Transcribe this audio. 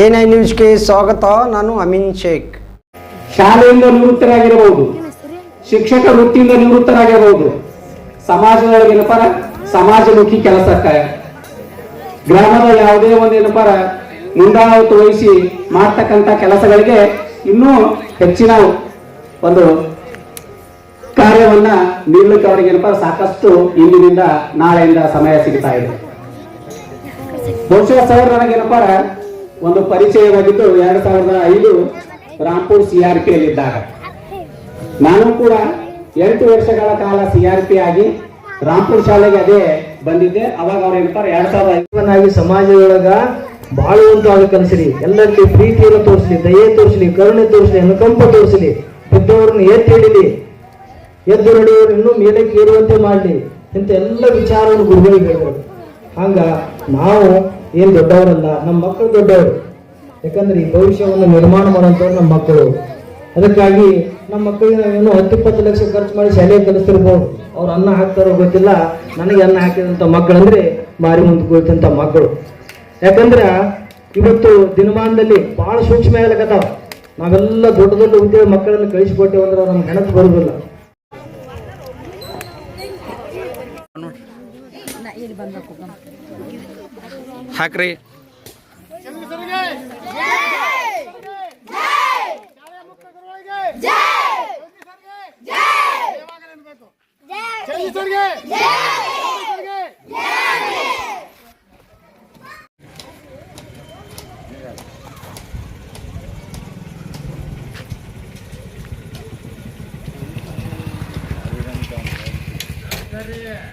A ನ್ಯೂಸ್ಗೆ ಸ್ವಾಗತ, ನಾನು ಅಮಿನ್ ಶೇಖ್. ಶಾಲೆಯಿಂದ ನಿವೃತ್ತರಾಗಿರಬಹುದು. ಶಿಕ್ಷಕ ವೃತ್ತಿಯಿಂದ ನಿವೃತ್ತರಾಗಿರಬಹುದು. ಸಮಾಜದೊಳಗೆ ಏನಪ್ಪಾರ ಸಮಾಜಮುಖಿ ಕೆಲಸಕ್ಕೆ ಗ್ರಾಮದ ಯಾವುದೇ ಒಂದು ಏನಪ್ಪಾರ ಮುಂದಾಳತ್ವ ವಹಿಸಿ ಮಾಡ್ತಕ್ಕಂಥ ಕೆಲಸಗಳಿಗೆ ಇನ್ನೂ ಹೆಚ್ಚಿನ ಒಂದು ಕಾರ್ಯವನ್ನ ನೀಡಲಿಕ್ಕೆ ಅವರಿಗೆ ಏನಪ್ಪ ಸಾಕಷ್ಟು ಇಂದಿನಿಂದ ನಾಳೆಯಿಂದ ಸಮಯ ಸಿಗ್ತಾ ಇದೆ. ಬಹುಶಃ ಸರ್ ನನಗೇನಪ್ಪ ಒಂದು ಪರಿಚಯವಾಗಿದ್ದು ಎರಡ್ ಸಾವಿರದ ಐದು ರಾಂಪುರ್ ಸಿ ಆರ್ ಪಿ ನಾನು ಕೂಡ ಎಂಟು ವರ್ಷಗಳ ಕಾಲ ಸಿ ಆರ್ ಪಿ ಆಗಿ ರಾಂಪುರ್ ಶಾಲೆಗೆ ಅದೇ ಬಂದಿದ್ದೆ. ಅವಾಗ ಅವ್ರು ಹೇಳ್ತಾರೆ, ಎರಡ್ ಸಾವಿರದ ಐದನಾಗಿ ಸಮಾಜದೊಳಗ ಬಾಳುವಂತ ಕಲಿಸಲಿ ಎಲ್ಲರಲ್ಲಿ ಪ್ರೀತಿಯನ್ನು ತೋರಿಸಲಿ ದಯೆ ತೋರಿಸಲಿ, ಕರುಣೆ ತೋರಿಸಲಿ, ಅನುಕಂಪ ತೋರಿಸಲಿ. ಬಿದ್ದವರನ್ನು ಎತ್ತಿ ಹಿಡಿಲಿ. ಎದ್ದು ನಡೆಯುವರು ಇನ್ನೂ ಮೇಲಕ್ಕೆ ಏರುವಂತೆ ಮಾಡಲಿ. ಇಂಥ ಎಲ್ಲ ವಿಚಾರವನ್ನು ಗುರುಗಳಿಗೆ ಹೇಳ್ಬೋದು. ಹಂಗ ನಾವು ಏನ್ ದೊಡ್ಡವರಲ್ಲ ನಮ್ಮ ಮಕ್ಕಳು ದೊಡ್ಡವರು. ಯಾಕಂದ್ರೆ ಈ ಭವಿಷ್ಯವನ್ನು ನಿರ್ಮಾಣ ಮಾಡುವಂಥವ್ರು ನಮ್ಮ ಮಕ್ಕಳು ಅದಕ್ಕಾಗಿ ನಮ್ಮ ಮಕ್ಕಳಿಗೆ ನಾವೇನು ಹತ್ತು, ಇಪ್ಪತ್ತು ಲಕ್ಷ ಖರ್ಚು ಮಾಡಿ ಶಾಲೆಗೆ ಕಲಿಸ್ತಿರ್ಬೋದು ಅವ್ರು ಅನ್ನ ಹಾಕ್ತಾರೋ ಗೊತ್ತಿಲ್ಲ, ನನಗೆ ಅನ್ನ ಹಾಕಿದಂಥ ಮಕ್ಕಳಂದ್ರೆ ಮಾರಿ ಮುಂದೆ ಕುಳಿತಂಥ ಮಕ್ಕಳು. ಯಾಕಂದ್ರೆ ಇವತ್ತು ದಿನಮಾನದಲ್ಲಿ ಬಹಳ ಸೂಕ್ಷ್ಮ ಆಗ್ಲಕತ್ತಾವ ನಾವೆಲ್ಲ ದೊಡ್ಡ ದೊಡ್ಡ ಉದ್ಯೋಗ ಮಕ್ಕಳನ್ನು ಕಳಿಸಿಕೊಟ್ಟೇವೆ ಅಂದ್ರೆ ಅವ್ರು ಹೆಣತ್ ಬರೋದಿಲ್ಲ. ठाकरे Yeah.